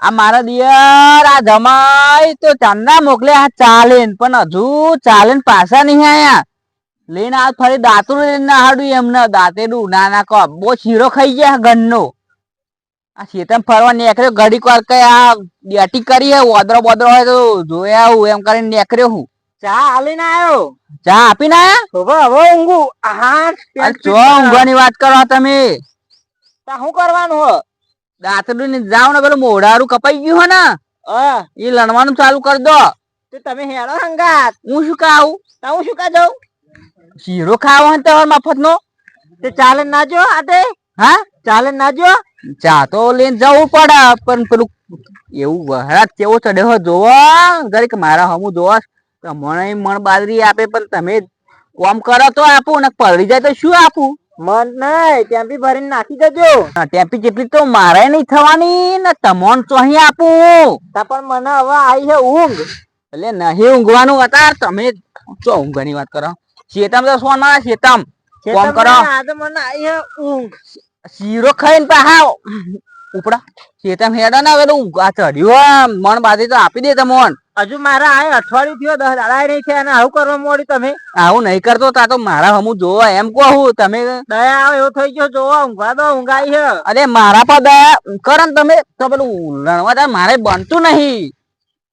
આ મારા દિયર આ જમાઈ તો ચાંદા મોકલે આ ચાલેન પણ હજુ ચાલેન પાછા નહીં આયા. લઈને આ ફરી દાંતું લઈને હાડું એમને દાંતેડું ના ના કો બહુ શીરો ખાઈ ગયા ગનનો આ શેતમ ફરવા નેકર્યો ઘડી વાર કઈ આ ડેટી કરી હે ઓદરો બોદરો હોય તો જોયા આવું એમ કરીને નેકર્યો હું. ચા આલીને આવ્યો ચા આપીને આયા? હવે હવે ઊંઘું. હા ચો ઊંઘવાની વાત કરો તમે. શું કરવાનું હો? દાંતડું ને જાવ ને પેલું મોઢારું કપાઈ ગયું હો ને એ લણવાનું ચાલુ કરી દો. તે તમે હેડો હંગાત. હું શું ખાવું હું શું ખા જાઉં શીરો ખાવો હે તમારા મફત નો તે ચાલે ના જો આતે? હા? ચાલે ના જો? ચા તો લઈને જવું પડે પણ પેલું એવું વહરાત કેવો ચડ્યો હો જોવો. કે મારા હમું જોવો. તમને મણ બાદરી આપે પણ તમે કોમ કરો તો આપું ને પલળી જાય તો શું આપું? મન નહીં ટેમ્પી ભરીને નાખી દેજો. ટેમ્પી જેટલી તો મારે નહીં થવાની ને તમોન ચોહી આપું. તા પણ મને હવે આવી છે ઊંઘ. એટલે નહીં ઊંઘવાનું હતા તમે ચો ઊંઘની વાત કરો? શેતમ તો સોના શેતમ. કોમ કરો? આજે મને આવી છે ઊંઘ. શીરો ખાઈને પાહા ઉપડા. શેતમ હેડો ને પેલું આ ચડ્યું મણ બાધી તો આપી દે તમોન હજુ મારા આ અઠવાડિયું થયો દસ દાડા નહીં થયા અને આવું કરવા મોડી તમે. આવું નહીં કરતો તા તો મારા હમુ જોવો એમ કહું તમે દયા આવે એવો થઈ ગયો જોવો ઊંઘવા દો ઊંઘાઈ છે અરે મારા પર દયા કરો ને તમે. તો પેલું લણવા તા મારે બનતું નહીં.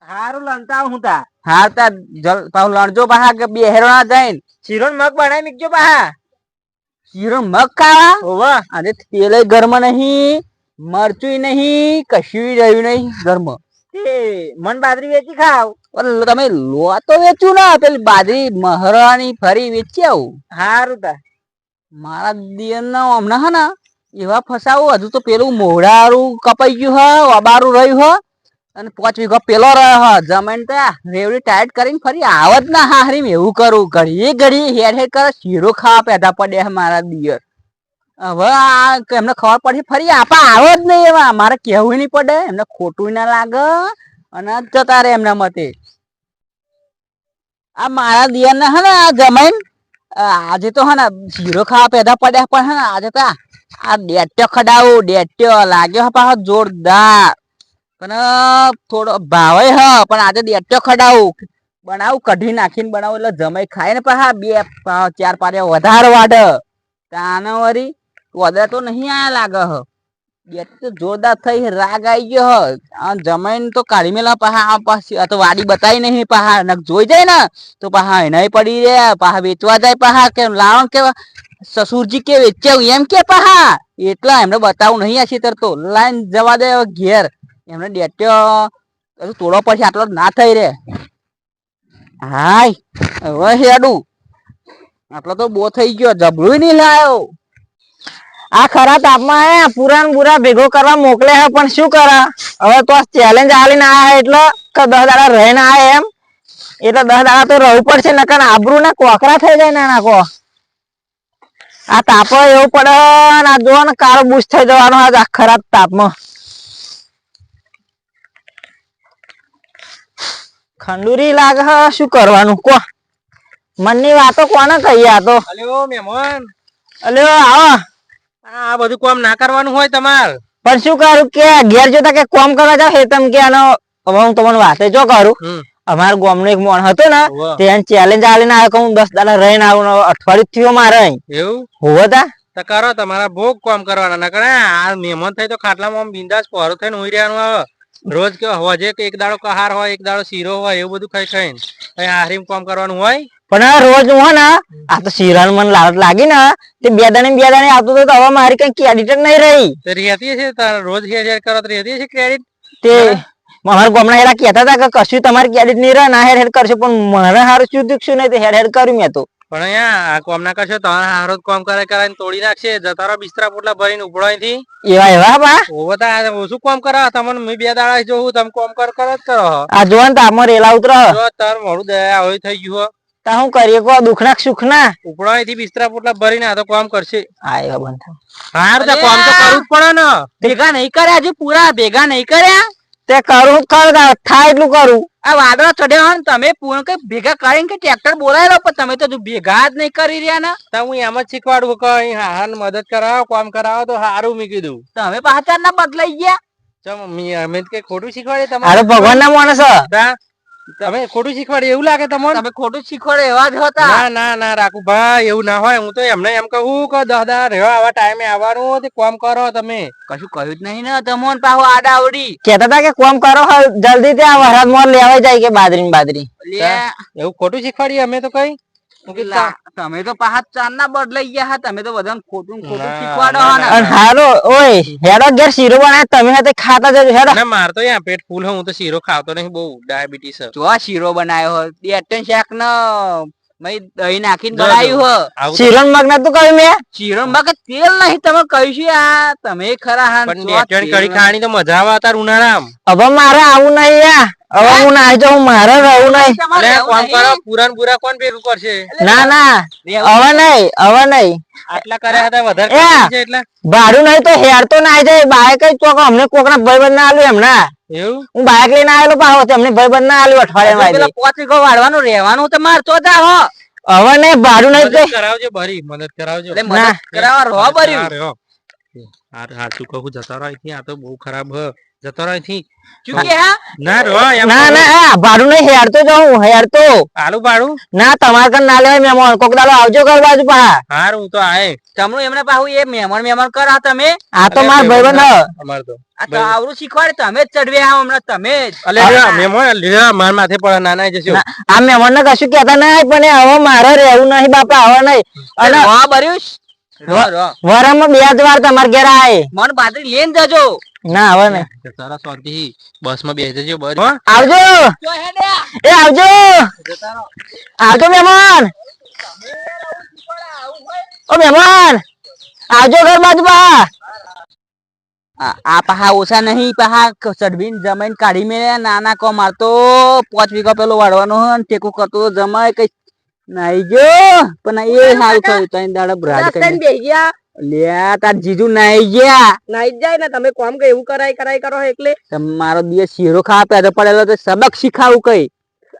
હારું લણતા હું તા. હાર તા જલ પાછું લણજો બહા કે બે હેરોણા જઈને. શીરો મગ બનાવી મીકજો બહા શીરો મગ ખાવા? હોવા. અને તેલ ઘરમાં નહીં. મરચું નહીં કશું રહ્યું નહીં ઘરમાં. મન બાજરી વેચી ખાવ. તમે લો તો વેચ્યું ના પેલી બાજરી મહરાની ફરી વેચી આવું. હારું તા. મારા દિયર ના હમણાં હા ને એવા ફસાવું હજુ તો પેલું મોઢારું કપાઈ ગયું હા અબારું રહ્યું હો અને પાંચ વીઘો પેલો રહ્યો હ જમીન તો રેવડી ટાઈટ કરીને ફરી આવત ના હારી એવું કરું. ઘડીએ ઘડીએ હેડ હેડ કરે શીરો ખાવા પેદા પડે હે મારા દિયર. હવે આ એમને ખબર પડી ફરી આપા આવે જ નહીં એવા. મારે કહેવું નહીં પડે. એમને ખોટું ના લાગે. અને જતા રે એમના મતે. આ મારા દિયર ને હે ને આ જમાઈન આજે તો હે ને શીરો ખાવા પેદા પડ્યા પણ હે આજે તો આ- ડેટ્યો ખડાવું, ડેટ્યો લાગ્યો પાછો જોરદાર. પણ થોડો ભાવે હ, પણ આજે ડેટ્યો ખડાવું. બનાવું, કઢી નાખીને બનાવું એટલે જમાઈ ખાય ને પાછા બે ચાર પાડ્યા વધારે વાડ તાને વરી તો નહીં આયા લાગે હ. ડેટ તો જોરદાર થઈ રાગ આવી ગયો હ. જમાઈને તો કાઢી મેલા પાહા પાછી આ તો વાડી બતાવી નહીં પાહા નક જોઈ જાય ને, તો પાહા એનાય પડી રહ્યા પાહા વેચવા જાય પાહા કે લાવણ કે સસુરજી કે વેચ્યા એમ કે પાહા એટલા એમને બતાવું નહીં આ છેતર તો. લાઈન જવા દે ઘેર. એમને ડેટ્યો તોડો પછી આટલો ના થઈ રે. હાય, હવે હેડું. આટલો તો બો થઈ ગયો, જબરું નહીં લાયો. આ ખરા તાપમાં હે પુરાન પુરા ભેગો કરવા મોકલે હે પણ શું કરા? હવે તો ચેલેન્જ આલીને આયા એટલે કે દસ દાડા રહીને આયા એમ. એટલે દસ દાડા તો રહેવું પડશે નકર આબરૂ ના કોકરા થઈ જાય ને નાખો આ તાપો એવું પડે ને આ જો ને કાળો બુશ થઈ જવાનો આજ આ ખરાબ તાપમાં. ખંડુરી લાગે શું કરવાનું કો? મનની વાતો કોને કહીએ આ તો? અલ્યો મહેમાન. અલ્યો આવો. આ બધું કામ ના કરવાનું હોય તમારે. પણ શું કરું કે ઘેર જોતા કે કોમ કરવા જાવ હેતમ કે આનો હવે હું તમને વાતે જો કરું. હમ. ગામ નો એક મોણ હતો ને હોવે. તે ચેલેન્જ આલીને આવ્યો કે હું દસ દાડા રહીને આવું અઠવાડિયું થયો મારે. એવું? હોવો તા. કરો તમારા ભોગ કામ કરવાના ના કરે આ મહેમાન થાય તો ખાટલામાં બિંદાસ પહોરો થઈને ઉઈ રહ્યાનું આવે રોજ કે હોજે એક દાડો કહાર હોય એક દાડો શીરો હોય એવું બધું ખાઈ ખાઈને. હારીમ કામ કરવાનું હોય? પણ આ રોજ હું ને આ તો શિરાન મને લાલત લાગી ને તે બે દાને બે દાને આવતું તો હવે મારી કઈ ક્રેડિટ નહીં રહી. રહેતી છે રોજ હેર હેર કરો રહેતી છે ક્રેડિટ તે મારા ગામના હેરા કહેતા હતા કે કશું તમારી ક્રેડિટ નહીં રહે ના હેર હેર કરશે પણ મને હારું શું દીખશું નહીં તે હેર હેર કર્યું મેં તો. પણ અહીંયા આ કામ ના કરશો તમારે હારો કોમ કરે કરે તોડી નાખશે જતા રહો બિસ્તરા પોટલા ભરીને ઉપડો અહીંથી એવા એવા બા. ઓવો તો શું કોમ કરા? તમને મેં બે દાડા જોઉં તમે કોમ કર કર જ કરો. આ જો ને તાપમાં રેલા ઉતરો. જો તાર મોડું દયા હોય થઈ ગયું હો. તા હું કરીએ? કો દુખના સુખના? ઉપડો થી બિસ્તરા પોટલા ભરીને આ તો કામ કરશે. આ એવા બંધ. હાર તો કામ તો કરવું પડે ને. ભેગા નહીં કર્યા હજુ પૂરા? ભેગા નહીં કર્યા? તે કરું કર થાય એટલું કરું. આ વાદળા ચડ્યા હોય ને તમે પૂર્ણ કઈ ભેગા કરીને કે ટ્રેક્ટર બોલાયેલો પણ તમે તો ભેગા જ નહીં કરી રહ્યા ને. તો હું એમ જ શીખવાડું કે હાહાને મદદ કરાવો કામ કરાવો તો સારું મૂકી દઉં તમે પાછા ના બદલાઈ ગયા? ચમ મમ્મી અમે કઈ ખોટું શીખવાડે તમારે? ભગવાન ના માણસ. તમે ખોટું શીખવાડે એવું લાગે તમને? તમે ખોટું શીખવાડે એવા જ હતા? ના ના ના રાખું ભાઈ એવું ના હોય. હું તો એમને એમ કહું કે દાદા રહેવા આવા ટાઈમે આવવાનું તે કોમ કરો તમે. કશું કહ્યું જ નહીં ને તમોન પાહો આડા આવડી. કેતા હતા કે કોમ કરો જલ્દી ત્યાં વરસાદ મોર લેવા જાય કે બાદરી બાદરી એવું ખોટું શીખવાડીએ અમે તો કઈ? તમે તો પાહા ચાર ના બદલાઈ ગયા હા તમે તો બધાને ખોટું ખોટું શીખવાડો ના, હા ને. ના. અને હારો ઓય હેડો ઘેર શીરો બનાવે તમે હાથે ખાતા જજો હેડો. ના માર તો યા પેટ ફૂલ હું તો શીરો ખાતો નહીં બહુ ડાયાબિટીસ છે જો આ શીરો બનાયો હોય બે શાક ને મય દહીં નાખીને. બનાવ્યું હો. મગ નતું કહ્યું મેં? શીરો માં કે તેલ નહીં તમે કહ્યું છે આ તમે ખરા હા પણ આ કઢી ખાવાની તો મજા આવે તાર ઉનાળામાં. હવે મારે આવું નહીં યા. હવે હું? નાઈ જાઉં મારે રહું નહીં. નહીં. કરો પુરાન પુરા કોણ ભેગું કરશે? ના ના હવે નહીં. હવે નહીં. આટલા કર્યા હતા વધારે એ! કર્યા છે એટલે? ભાડું નહીં તો હેર તો ના જાય. બાઈક જ કોક અમને કોકના ભાઈબંધ ના આલ્યું એમના. હું બાઈક લઈને આવેલો પાછો અમને ભાઈબંધ ના આલ્યું અઠવાડિયા પેલા પોચ વીઘો વાળવાનું રહેવાનું તો જા હો. હવે નહીં ભાડું નહીં કરાવજો ભરી મદદ કરાવજો. મદદ કરાવવા રહો ભર્યું. હા, રહ્યો. હાચું કહું જતા રહો અહીંથી. આ તો બહુ ખરાબ હ. જતો રહો હા. ના રો ના ના ભાડું નહીં હેર તો જાઉં હેર તો. આલુ પાડું ના તમાર કન ના લેવાય મહેમાન કોક દાડો આવજો ઘર બાજુ પા હાર હું તો આય. તમનું એમને પાહુ એ મહેમાન મહેમાન કરા તમે. આ તો માર ભાઈબંધ. અમાર તો. આ તો આવડું શીખવાડે તમે જ ચડવે હા હમણાં તમે જ. અલે મહેમાન લ્યો, માર માથે પડે નાના જશો આ મહેમાન ને કશું કેતા નહીં પણ હવે મારે રહેવું નહીં બાપા હવે નહીં. અને હા રો વરામાં બે જ વાર તમારે ઘેર આય. મન બાદરી લેન જજો. ના આવે ને. તારા શાંતિ બસમાં બેસી જજો બસ. આવજો. એ આવજો. આવજો મહેમાન. ઓ મહેમાન. આવજો ઘર બાજુ પા આ પહા ઓછા નહીં પહા ક- ચડવીને જમીન કાઢી મેળ્યા નાના કો મારતો પાંચ વીઘા પેલો વાળવાનો હોય ને ટેકો કરતો જમાય કઈ. નાઈ ગયો પણ એ હાલ થયું તો દાડા બ્રાજ કરી લ્યા તાર જીજુ નાઈ ગયા. નાઈ જાય ને તમે કોમ કે એવું કરાય કરાય કરો એટલે. મારો દિવસ શીરો ખાવા પેદો પડેલો તો સબક શીખાવું કઈ.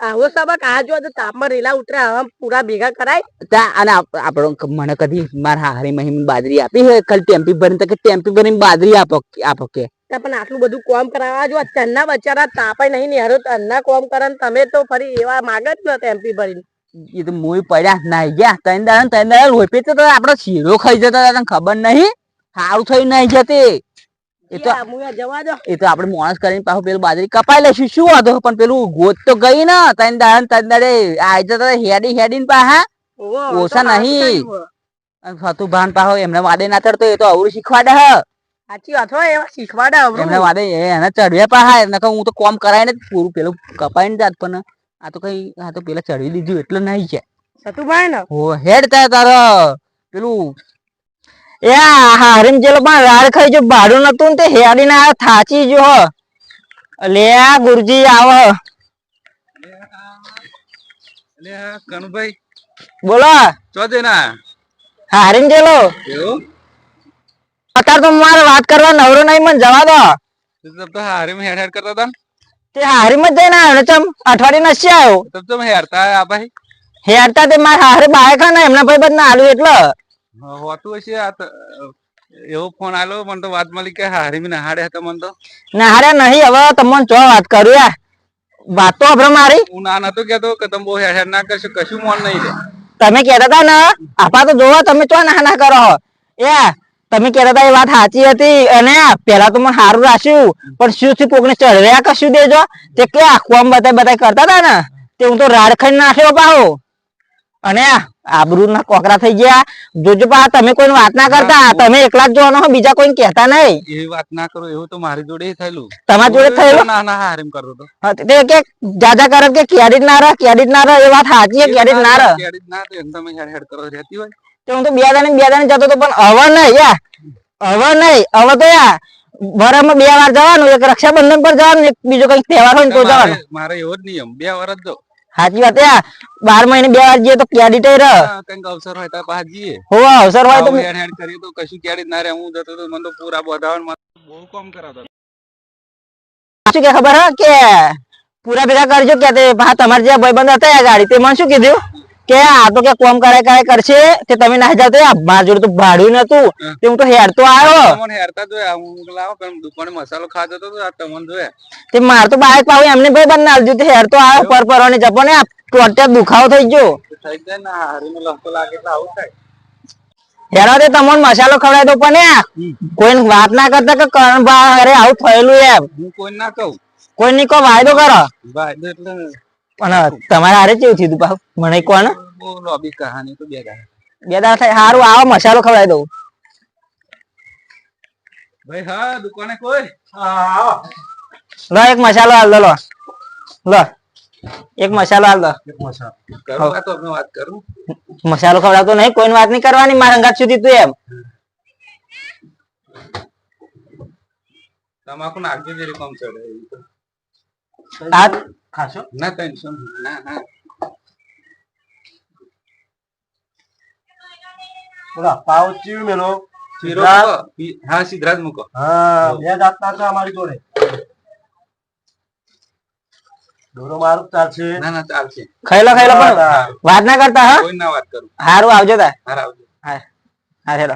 આવો સબક આ જો તાપમાં રેલા ઉતરે આવા પૂરા ભેગા કરાય. તા અને આપણો મને કદી માર હારી મહિમ બાજરી આપી હે? ખાલી ટેમ્પી ભરીને તો કે ટેમ્પી ભરીને બાજરી આપો આપો કે. પણ આટલું બધું કોમ કરાવવા જો ચન્ના બચારા તાપાય નહીં નેહરો તન્ના કોમ કરે તમે તો ફરી એવા માગ જ ન ટેમ્પી ભરીને. એ તો મોય પડ્યા નાઈ ગયા. ત્રણ દાડા ને ત્રણ દાડા લોહી પીતો તો આપણો શીરો ખાઈ જતો તને ખબર નહીં? સારું થયું નાઈ જતે. એ તો એ તો આપણે માણસ કરીને પાછું પેલું બાજરી કપાઈ લેશું. શું વાંધો? પણ પેલું ગોત તો ગઈ ને. ત્રણ દાડા ને ત્રણ દાડે આઈ જતા હેડી હેડી ને પાહા ઓછા નહીં. થયું હો. અને ફતુ ભાન પાહો એમને વાદે ના ચડતો એ તો અવરું શીખવાડે હ. સાચી વાત હોય એવા શીખવાડે એમને વાદે એને ચડ્યા પાહા એને કહું હું તો કોમ કરાય ને પૂરું પેલું કપાઈ ને જાત પણ આ તો કઈ આ તો પેલા ચડી દીધું એટલે નહીં છે સતુભાઈ ને ઓ હેડ તા તારો. પેલું એ હારીમ ચેલો પણ રાડ ખાઈ જો ભાડું નતું ને તે હેડી ના થાચી જો. લે આ ગુરજી આવો. લે આ કનુભાઈ. બોલો. ચો દેના? હારીમ ચેલો અત્યારે તો મારે વાત કરવા નવરો નહીં મને જવા દો. તો હારીમ હેડ હેડ કરતા હતા તે હારીમાં જઈને આવ્યો અઠવાડિયે નસી આવ્યો તમ હેરતા હેરતા તે મારા હારે બાય ખાને એમના એવો ફોન આલો મને તો વાત મળી કે હારી મી નહાડે હતો મને તો. નહાડે નહીં હવે તમને ચો વાત કરું યાર. વાત તો આપણે મારી. હું ના નતો કેતો કે તમે બહુ હેર ના કશું મોન નહીં તમે કહેતા હતા ને આપા તો જોવા તમે ચો ના ના કરો. યા તમે કહેતા હતા એ વાત સાચી હતી અને પેલા તો મને સારું રાખ્યું પણ શું શું કોકને ચડવ્યા કશું દેજો? તે કે આખું આમ બધા બતાય કરતા હતા ને તે હું તો રાડ ખાઈ નાખ્યો પાહો. અને આબરૂ ના કોકરા થઈ ગયા. જોજો પા તમે કોઈ વાત ના કરતા. તમે એકલા જ જોવાનો હો બીજા કોઈ કહેતા નહીં. એવી વાત ના કરો એવું તો મારી જોડે થયેલું. તમારી જોડે થયેલું? ના ના હારેમ કરતો તો હા, તે કે જાજા કરે કે કેડિટ ના રહે કેડિટ ના રહે એ વાત સાચી ક્યારેક ના રહે ક્યારે જ ના રહે તમે હેડ હેડ કરો રહેતી હોય. તે હું તો બે દાને બે દાને જતો તો પણ હવે નહીં યા. હવે નહીં હવે તો યા. વરામાં બે વાર જવાનું એક રક્ષાબંધન પર જવાનું એક બીજો કંઈક તહેવાર હોય ને તો જવાનું. મારે એવો જ નિયમ બે વાર જો સાચી વાત યાર બાર મહિને બે વાર જઈએ તો ક્યારેક રહ કંઈક અવસર હોય તો પાછ જઈએ. હો અવસર હોય તો હેડ હેડ કરી તો કશું ક્યાડી ના રહે હું જતો તો મને તો પૂરા બધાવન બહુ કામ કરાવતા શું કે ખબર હે? કે પૂરા ભેગા કરજો કે તે તમારે જે ભાઈબંધ હતા ગાડી તે મને શું કીધું? કે આ તો કે કોમ કરાય કરાય કરશે તે તમે ના જાવ તો મારા જોડે તો ભાડ્યું નતું. તે હું તો હેરતો આવ્યો. તમને હેરતા જોયા. હું લાવો પણ દુકાને મસાલો ખાતો તો આ તમને જોયા. તે માર તો બાઈક પાવ એમને ભાઈ બંધ નાલજો તે હેરતો આવ્યો પર પરવાની જપો ને ટોટે દુખાવો થઈ ગયો. થઈ જાય ને હારીનો લહકો લાગે એટલે આવું થાય. હેરો તે તમને મસાલો ખવડાવી દો પણ કોઈ વાત ના કરતા કે કરણ ભાઈ અરે આવું થયેલું એમ. હું કોઈ ના કહું. કોઈ ની કોઈ વાયદો કરો. એટલે પણ તમારે હારે કેવું થયું પાછું? મને કોણ લોબી કહાની તો બે દાડા બે દાડા થાય? સારું આવો મસાલો ખવડાવી દઉં. ભાઈ હા દુકાને કોઈ? લો એક મસાલો હાલ દો લો. લો. એક મસાલો હાલ દો. કરું આ તો અમે વાત કરું? મસાલો ખવડાવતો નહીં કોઈની વાત નહીં કરવાની મારા અંગાત સુધી તું એમ. તમાકુ નાખજો જરી કોમ ચડે. આ ખાશો ના ટેન્શન ના ના. બોલા પાવ ચીવ મેલો. પી- હા સિદ્ધરાજ મૂકો. હા બે જાતના છે અમારી જોડે. દોરો મારું ચાલશે. ના ના ચાલશે. ખાઈલા લો પણ વાત ના કરતા હા? કોઈ ના વાત કરું. હારું આવજો તા. હાર આવજો. હા હા હેલો.